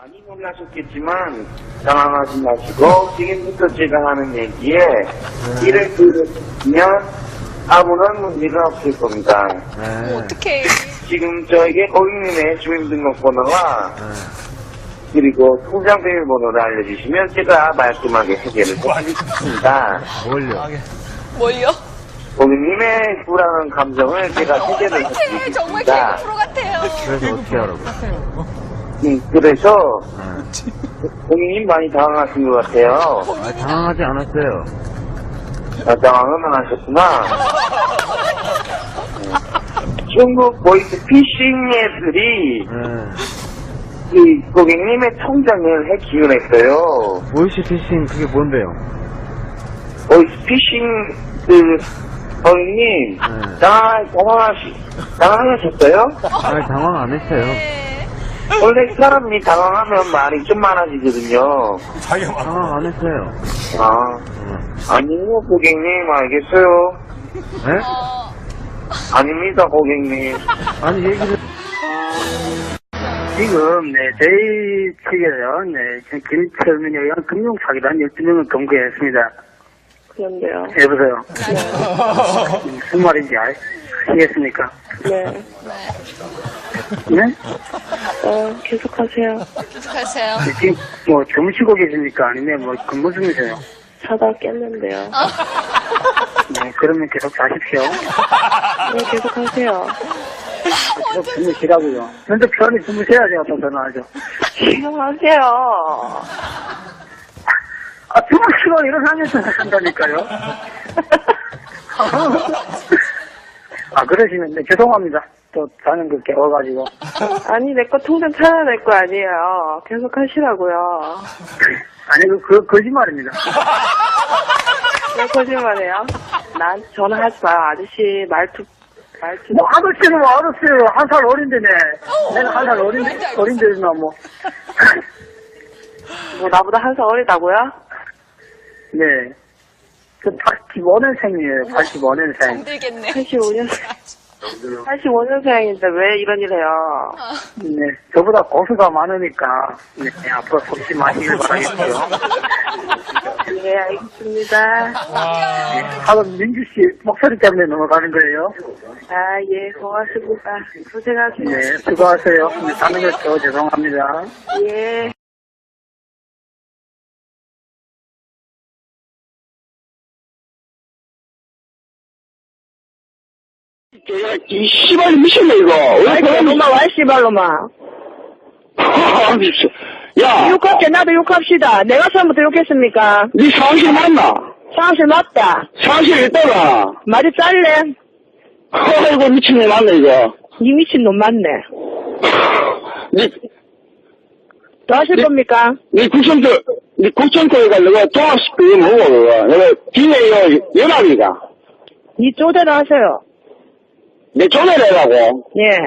많이 놀라셨겠지만 당황하지 마시고 지금부터 제가 하는 얘기에 이를 들으시면 아무런 문제가 없을 겁니다. 네. 어떡해. 지금 저에게 고객님의 주민등록번호와 그리고 통장 비밀번호를 알려주시면 제가 말끔하게 해결을 해드리겠습니다. 뭘요? 뭘요? 고객님의 불안한 감정을 제가 해결을 어떡해. 정말 해드리겠습니다. 개그 프로 같아요. 그래서 어떻게 하라고? 음, 그래서 네. 고객님 많이 당황하신 것 같아요. 아, 당황하지 않았어요. 아, 당황은 안 하셨구나. 네. 중국 보이스 피싱 애들이 네. 이 고객님의 통장을 해킹을 했어요. 보이시피싱 그게 뭔데요? 보이스 피싱 그 고객님 네. 당황, 당황하시, 당황하셨어요? 아, 당황 안 했어요. 네. 원래 사람이 당황하면 말이 좀 많아지거든요. 당황 안 했어요. 아, 네. 아니요, 고객님, 알겠어요. 네? 어, 아닙니다, 고객님. 아니, 얘기를. 지금 네 저희 측에요 네 지금 김철민에 의한 금융 사기단 12명을 검거했습니다. 그런데요. 여보세요. 무슨 말인지 알- 아시겠습니까? 네. 네? 어, 계속하세요. 계속하세요. 네, 지금 뭐 주무시고 계십니까? 아니면 뭐 근무 중이세요? 자다 깼는데요. 네 그러면 계속 자십시오. 네, 계속하세요. 계속 주무시라고요. 현재 편히 주무셔야지 어떤 전화하죠. 계속하세요. 아 주무시고 일어나면서 한다니까요. 아 그러시면 네 죄송합니다. 또 자는 거 깨워가지고. 아니, 내 거 통장 찾아낼 거 아니에요. 계속 하시라고요. 아니 그, 그 거짓말입니다. 왜 거짓말해요? 난 전화하지 마요, 아저씨. 말투, 말투. 뭐 아저씨는 뭐 알았어요. 한살 어린데네. 내가 한 살 어린데 어린데나 뭐. 뭐, 나보다 한 살 어리다고요? 네. 저 85년생이에요. 85년생. 정들겠네. 85년생. 85년생인데 왜 이런 일 해요? 네. 저보다 고수가 많으니까 네, 앞으로 속지 마시길 바라겠고요. 네, 알겠습니다. 네. 하도 민주 씨 목소리 때문에 넘어가는 거예요. 아, 예, 고맙습니다. 고생하세요. 네. 수고하세요. 네, 자는 것도 죄송합니다. 예. 이 씨발 미쳤네 이거. 왜 그런 놈아 와 씨발놈아 야, 욕할게 나도 욕합시다 내가 처음부터 욕했습니까 네 상실 맞나? 상실 맞다 상실 있다가. 말이 짤래 아이고 미친놈 맞네 이거. 이 미친놈 맞네 네, 더 하실 네. 겁니까 네 국천도, 네 국천도에가 내가 그게 뭐고. 내가 뒤에 연합이가. 이 쪼대로 하세요 내 전화를 해라고. 예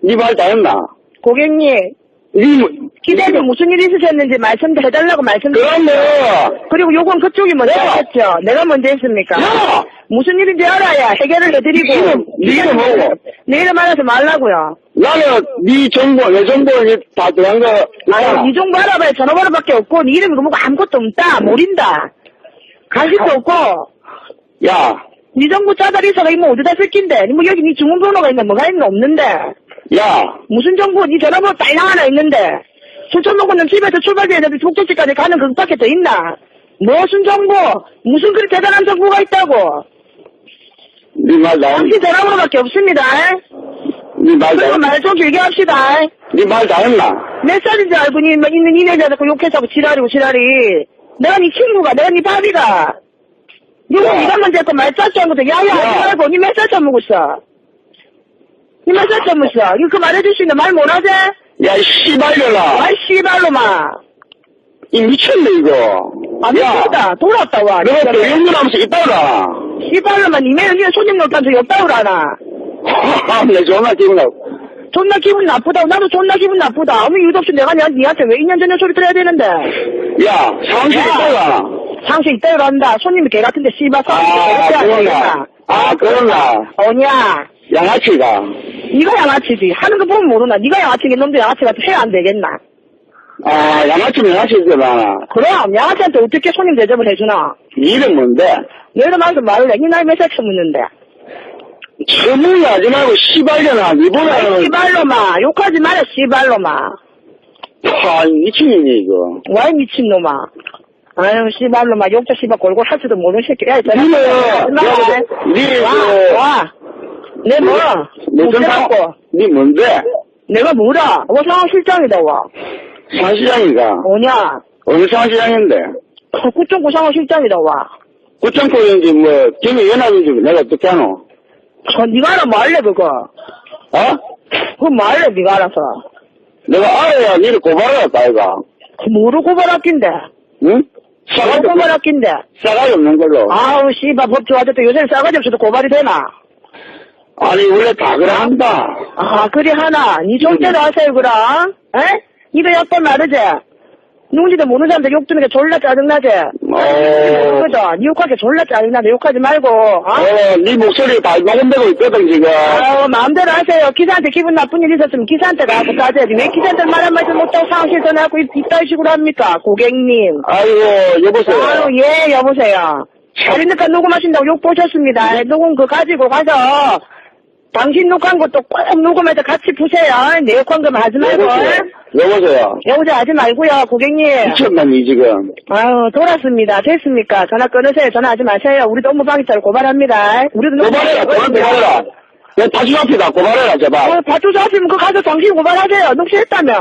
네말 다 했나? 고객님 네 뭐, 기대는 무슨 일 있으셨는지 말씀 해달라고 말씀드렸어요 그러면, 그리고 요건 그쪽이 먼저 야! 했죠 내가 먼저 했습니까 야! 무슨 일인지 알아야 해결을 해드리고 이름, 네 이름 뭐고? 내 이름 알아서 말라고요 나는 네 정보, 내 정보 다 들어간 거. 아니, 이 정도 알아봐야 전화번호밖에 없고, 네 이름이 뭐고 아무것도 없다, 모른다. 관심도 없고, 야, 네 정부 짜다리서가 이뭐 어디다 쓸긴데, 뭐 여기 네 주문번호가 있나 뭐가 있나 없는데, 야, 무슨 정부, 네 전화번호 딸랑 하나 있는데, 술천 먹고는 집에서 출발해야 목적지까지 가는 그것밖에 더 있나? 무슨 정부, 무슨 그리 대단한 정부가 있다고? 네말다 했나? 당신 전화번호밖에 없습니다. 네말다 그리고 했나? 말좀 길게 합시다. 네말다 했나? 몇 살인지 알고 니, 뭐 있는 이네 자꾸 욕해서 지랄이고 지랄이. 내가 네 친구가, 내가 네 밥이가. 니가 야. 니가 먼저 했고 말 짰지 않고도 야야 야. 하지 말고 니몇살 처먹었어? 니몇살 처먹었어? 이거 그 말해줄 수 있는 말 못하지? 야, 이 씨발려라. 아이 씨발로마. 이 미쳤네, 이거. 아 미쳤다. 돌아왔다 와. 내가 또 연구하면서 있다가. 씨발로마 니네 니네 손님 놀던 적이 없다고 그러나. 내 전화 기분 나. 존나 기분 나쁘다고 나도 존나 기분 나쁘다. 아무 이유도 없이 내가 니- 니한테 왜 2년 전에 소리 들어야 되는데. 야, 야. 있다가. 상식 한다. 손님이 개 같은데 씨발 아, 개 같아. 그러나. 아, 그러나. 어냐? 양아치가. 네가 양아치지. 하는 거 보면 모르나. 네가 양아치긴 놈도 양아치 같아 해야 안 되겠나. 아, 양아치면 양아치잖아. 그럼 양아치한테 어떻게 손님 대접을 해주나. 이름 뭔데? 너 이름 하면서 말을 해. 니 나이 몇살 처묻는데. 처문이 하지 말고 씨발려나. 니보다는. 씨발로마. 욕하지 마라 씨발로마. 아, 미친이네, 이거. 와이 미친놈아. 아유 씨발로마. 욕자 씨발 골골 할지도 모르는 새끼. 야 전화 니는, 와, 니, 그, 와. 내 뭐? 무슨 상, 못해갖고. 니 뭔데? 내가 뭐라? 와 상황 실장이다 와. 상시장인가? 뭐냐? 어느 상시장인데? 구청구 상황 실장이다 와. 구청코인지 뭐, 김해 연합인지 내가 어떻게 하노? 어, 네가 알아 뭐 할래 그거? 어? 그거 뭐 할래 네가 알아서? 내가 알아야 니를 고발하겠다, 아이가. 그 뭐로 고발할긴데? 응? 싸가지, 없- 고발할긴데? 싸가지 없는 걸로. 아우 씨발 법 좋아졌다 요새는 싸가지 없어도 고발이 되나? 아니, 원래 다 그래 한다. 아 그래 하나 니 절대로 하세요 그럼? 에? 니도 약간 말이지? 누군지도 모르는 사람들 욕 듣는 게 졸라 짜증나지? 어, 그죠? 니 욕하기 졸라 짜증나네 욕하지 말고 어? 어, 네 목소리 다 녹음되고 있거든, 지금. 아우 마음대로 하세요 기사한테 기분 나쁜 일 있었으면 기사한테 가고 따져야지 왜 기사한테 말 한마디 못하고 상황실 전화하고 이- 이따위 식으로 합니까 고객님 아이고, 여보세요. 아유, 예, 여보세요. 그러니까 녹음하신다고 욕 보셨습니다. 녹음 그거 가지고 가서 당신 녹화한 것도 꼭 녹음해서 같이 푸세요. 내 욕한 거 하지 말고. 여보세요. 여보세요. 여보세요 하지 말고요, 고객님. 미쳤나니, 지금. 아유, 돌았습니다. 됐습니까? 전화 끊으세요. 전화하지 마세요. 우리도 업무방해죄로 고발합니다. 우리도 고발해라, 고발, 고발해라. 내 다시 앞이다, 고발해라, 제발. 어, 받조사 앞이면 그거 가서 당신 고발하세요. 녹취했다며.